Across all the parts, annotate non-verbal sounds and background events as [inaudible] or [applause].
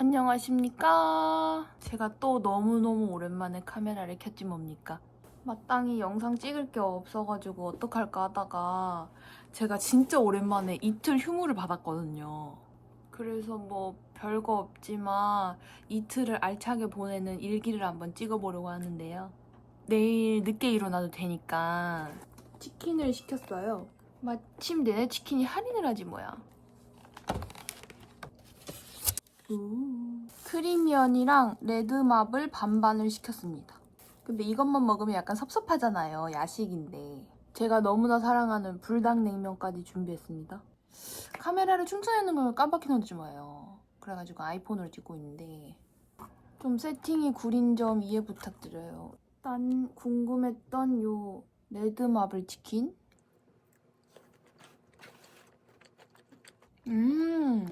안녕하십니까. 제가 또 너무너무 오랜만에 카메라를 켰지 뭡니까. 마땅히 영상 찍을 게 없어가지고 어떡할까 하다가 제가 진짜 오랜만에 이틀 휴무를 받았거든요. 그래서 뭐 별거 없지만 이틀을 알차게 보내는 일기를 한번 찍어보려고 하는데요. 내일 늦게 일어나도 되니까 치킨을 시켰어요. 마침 내내 치킨이 할인을 하지 뭐야. 우. 크리미언이랑 레드마블 반반을 시켰습니다. 근데 이것만 먹으면 약간 섭섭하잖아요. 야식인데. 제가 너무나 사랑하는 불닭냉면까지 준비했습니다. 카메라를 충전해놓은 걸 깜빡해놓지 마요. 그래가지고 아이폰으로 찍고 있는데 좀 세팅이 구린 점 이해 부탁드려요. 일단 궁금했던 요 레드마블 치킨 음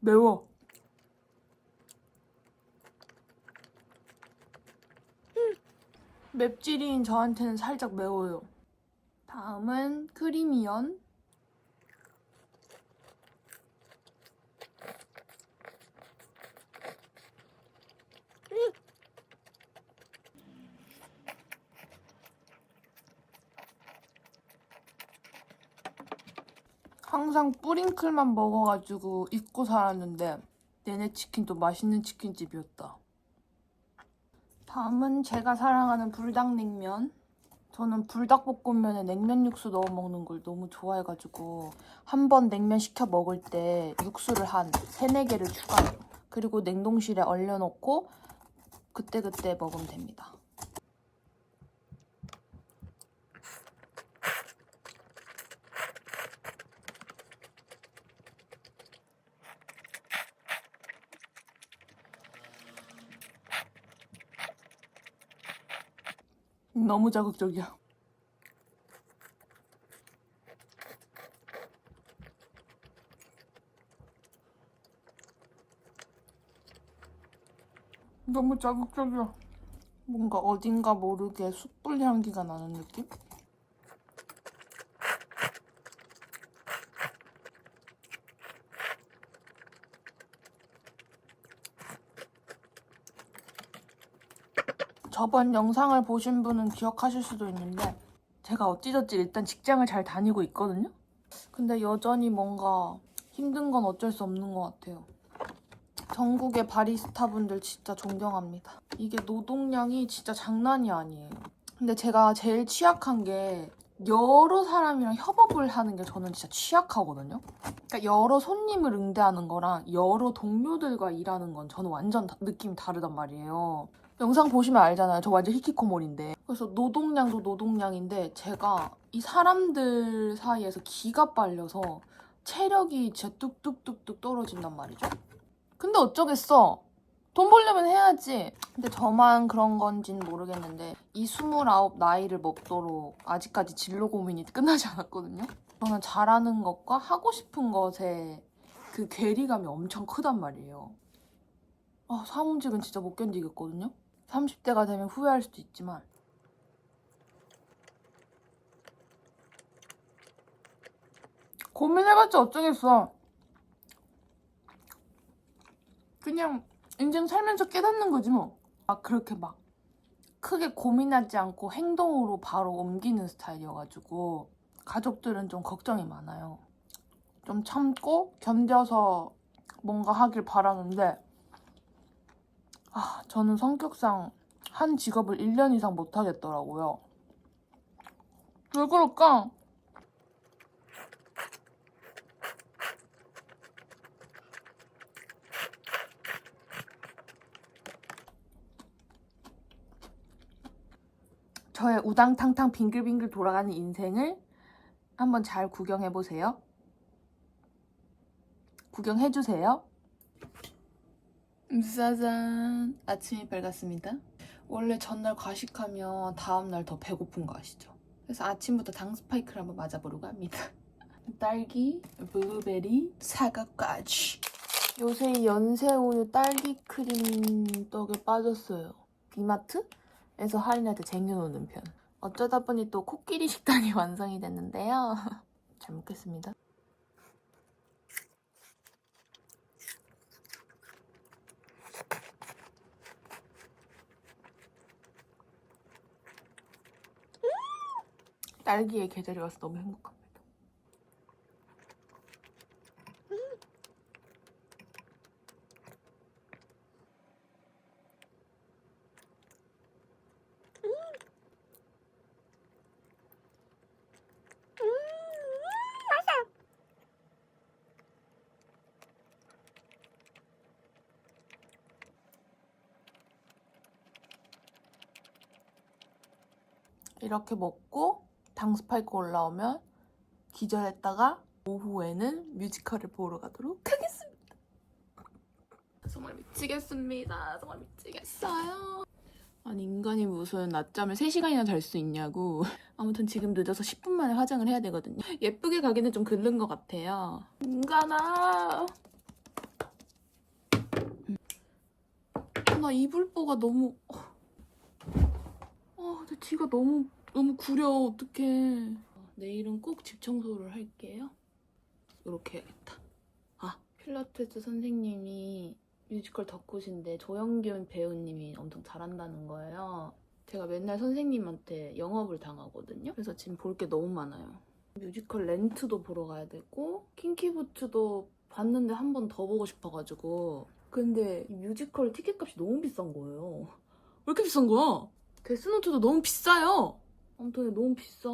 매워. 음, 맵찔인 저한테는 살짝 매워요. 다음은 크리미언. 음. 항상 뿌링클만 먹어가지고 잊고 살았는데 내내 치킨도 맛있는 치킨집이었다. 다음은 제가 사랑하는 불닭냉면. 저는 불닭볶음면에 냉면 육수 넣어 먹는 걸 너무 좋아해가지고 한 번 냉면 시켜 먹을 때 육수를 한 3, 4개를 추가해요. 그리고 냉동실에 얼려놓고 그때그때 먹으면 됩니다. 너무 자극적이야. 너무 자극적이야. 뭔가 어딘가 모르게 숯불 향기가 나는 느낌? 저번 영상을 보신 분은 기억하실 수도 있는데 제가 어찌저찌 일단 직장을 잘 다니고 있거든요. 근데 여전히 뭔가 힘든 건 어쩔 수 없는 것 같아요. 전국의 바리스타 분들 진짜 존경합니다. 이게 노동량이 진짜 장난이 아니에요. 근데 제가 제일 취약한 게 여러 사람이랑 협업을 하는 게 저는 진짜 취약하거든요. 그러니까 여러 손님을 응대하는 거랑 여러 동료들과 일하는 건 저는 완전 다- 느낌이 다르단 말이에요. 영상 보시면 알잖아요. 저 완전 히키코모리인데. 그래서 노동량도 노동량인데 제가 이 사람들 사이에서 기가 빨려서 체력이 진짜 뚝뚝뚝뚝 떨어진단 말이죠. 근데 어쩌겠어. 돈 벌려면 해야지. 근데 저만 그런 건진 모르겠는데 이 29 나이를 먹도록 아직까지 진로 고민이 끝나지 않았거든요. 저는 잘하는 것과 하고 싶은 것에 그 괴리감이 엄청 크단 말이에요. 아, 사무직은 진짜 못 견디겠거든요. 30대가 되면 후회할 수도 있지만 고민해봤자 어쩌겠어. 그냥 인생 살면서 깨닫는 거지 뭐. 막 그렇게 막 크게 고민하지 않고 행동으로 바로 옮기는 스타일이어가지고 가족들은 좀 걱정이 많아요. 좀 참고 견뎌서 뭔가 하길 바라는데 아, 저는 성격상 한 직업을 1년 이상 못 하겠더라고요. 왜 그럴까? 저의 우당탕탕 빙글빙글 돌아가는 인생을 한번 잘 구경해 보세요. 구경해 주세요. 짜잔. 아침이 밝았습니다. 원래 전날 과식하면 다음날 더 배고픈 거 아시죠? 그래서 아침부터 당 스파이크를 한번 맞아보려고 합니다. [laughs] 딸기, 블루베리, 사과까지. 요새 이 연세 우유 딸기 크림 떡에 빠졌어요. 비마트에서 할인할 때 쟁여놓는 편. 어쩌다 보니 또 코끼리 식단이 [laughs] 완성이 됐는데요. [laughs] 잘 먹겠습니다 딸기의 계절이 와서 너무 행복합니다. 이렇게 먹고 당 스파이크 올라오면 기절했다가 오후에는 뮤지컬을 보러 가도록 하겠습니다. 정말 미치겠습니다. 정말 미치겠어요. 아니 인간이 무슨 낮잠을 3시간이나 잘 수 있냐고. 아무튼 지금 늦어서 10분 만에 화장을 해야 되거든요. 예쁘게 가기는 좀 글른 것 같아요. 인간아. 나 이불보가 너무 아, 내 뒤가 너무 너무 구려 어떡해. 내일은 꼭 집 청소를 할게요. 이렇게 해야겠다. 아, 필라테스 선생님이 뮤지컬 덕후신데 조영균 배우님이 엄청 잘한다는 거예요. 제가 맨날 선생님한테 영업을 당하거든요. 그래서 지금 볼 게 너무 많아요. 뮤지컬 렌트도 보러 가야 되고 킹키부츠도 봤는데 한 번 더 보고 싶어가지고 근데 이 뮤지컬 티켓값이 너무 비싼 거예요. 왜 이렇게 비싼 거야? 데스노트도 너무 비싸요. 아무튼 너무 비싸.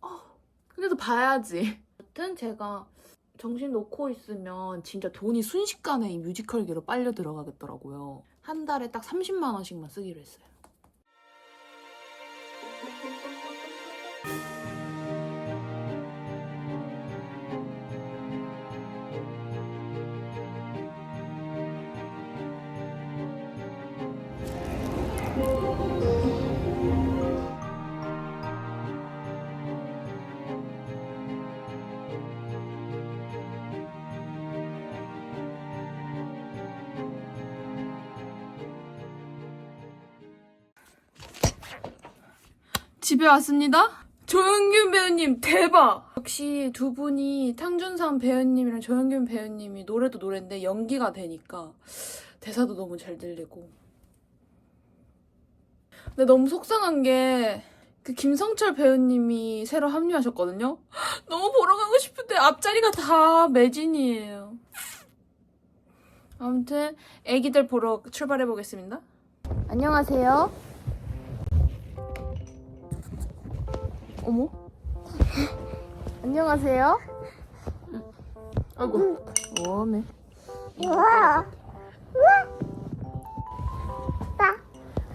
아, 그래도 봐야지. 아무튼 제가 정신 놓고 있으면 진짜 돈이 순식간에 이 뮤지컬계로 빨려 들어가겠더라고요. 한 달에 딱 30만 원씩만 쓰기로 했어요. 집에 왔습니다. 조영균 배우님 대박! 역시 두 분이 탕준상 배우님이랑 조영균 배우님이 노래도 노래인데 연기가 되니까 대사도 너무 잘 들리고. 근데 너무 속상한 게 그 김성철 배우님이 새로 합류하셨거든요. [gasps] 너무 보러 가고 싶은데 앞자리가 다 매진이에요. 아무튼 애기들 보러 출발해 보겠습니다. 안녕하세요. 어머. 안녕하세요. 아이고. 워메. 우와.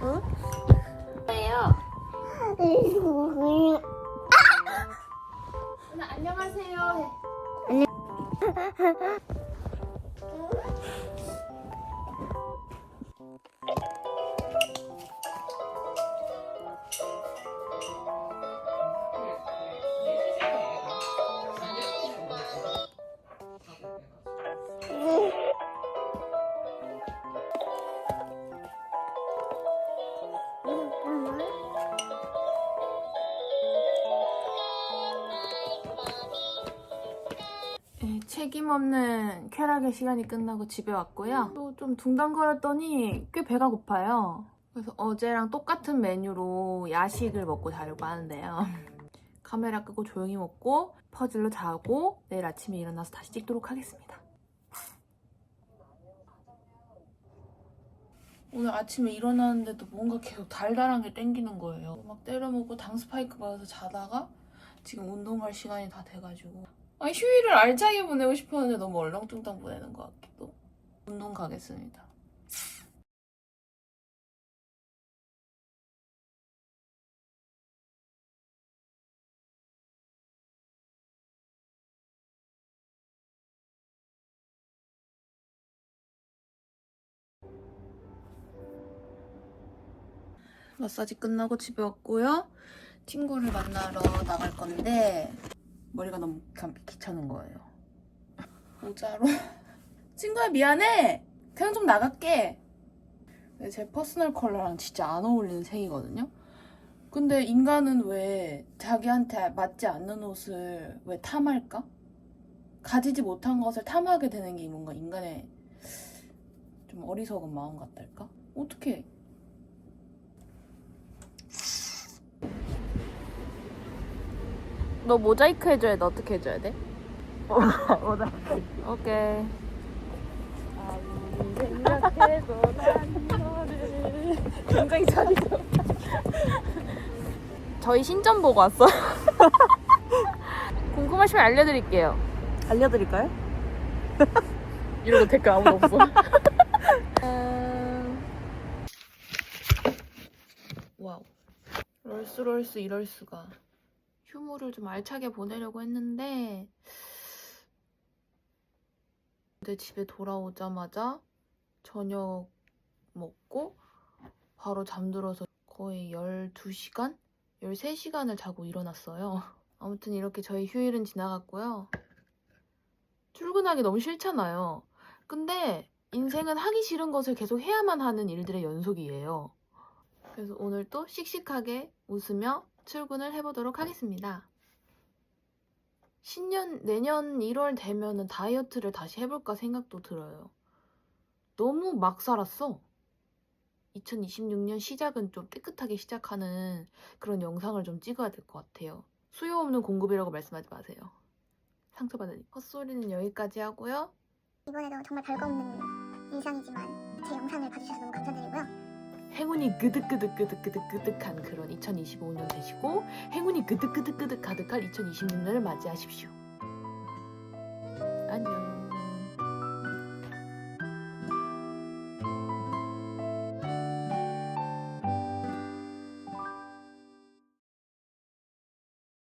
어? 예요. 우와. 누나 안녕하세요. 네, 책임 없는 쾌락의 시간이 끝나고 집에 왔고요. 또 좀 둥당거렸더니 꽤 배가 고파요. 그래서 어제랑 똑같은 메뉴로 야식을 먹고 자려고 하는데요. [laughs] 카메라 끄고 조용히 먹고 퍼즐로 자고 내일 아침에 일어나서 다시 찍도록 하겠습니다. 오늘 아침에 일어났는데도 뭔가 계속 달달한 게 땡기는 거예요. 막 때려 먹고 당 스파이크 받아서 자다가 지금 운동 갈 시간이 다 돼가지고 아, 휴일을 알차게 보내고 싶었는데 너무 얼렁뚱땅 보내는 것 같기도. 운동 가겠습니다. 마사지 끝나고 집에 왔고요. 친구를 만나러 나갈 건데 머리가 너무 감- 귀찮은 거예요. [laughs] 모자로. 친구야 미안해. 그냥 좀 나갈게. 제 퍼스널 컬러랑 진짜 안 어울리는 색이거든요. 근데 인간은 왜 자기한테 맞지 않는 옷을 왜 탐할까? 가지지 못한 것을 탐하게 되는 게 뭔가 인간의 좀 어리석은 마음 같달까? 어떻게? 너 모자이크 해줘야 돼. 어떻게 해줘야 돼? [laughs] 모자이크. 오케이. 생각해도 난 너를 굉장히 잘이죠. 저희 신점 보고 왔어. [laughs] 궁금하시면 알려드릴게요. 알려드릴까요? [laughs] 이러고 댓글 아무도 없어. 와우. rolls 롤스 이럴 수가. 휴무를 좀 알차게 보내려고 했는데 근데 집에 돌아오자마자 저녁 먹고 바로 잠들어서 거의 12시간? 13시간을 자고 일어났어요. [laughs] 아무튼 이렇게 저희 휴일은 지나갔고요. 출근하기 너무 싫잖아요. 근데 인생은 하기 싫은 것을 계속 해야만 하는 일들의 연속이에요. 그래서 오늘 또 씩씩하게 웃으며 출근을 해보도록 하겠습니다. 신년, 내년 1월 되면은 다이어트를 다시 해볼까 생각도 들어요. 너무 막 살았어. 2026년 시작은 좀 깨끗하게 시작하는 그런 영상을 좀 찍어야 될 것 같아요. 수요 없는 공급이라고 말씀하지 마세요. 상처받으니. 헛소리는 여기까지 하고요. 이번에도 정말 별거 없는 일상이지만 제 영상을 봐주셔서 너무 감사드리고요. 행운이 그득그득그득그득그득한 그런 2025년 되시고 행운이 그득그득그득 가득할 2026년을 맞이하십시오.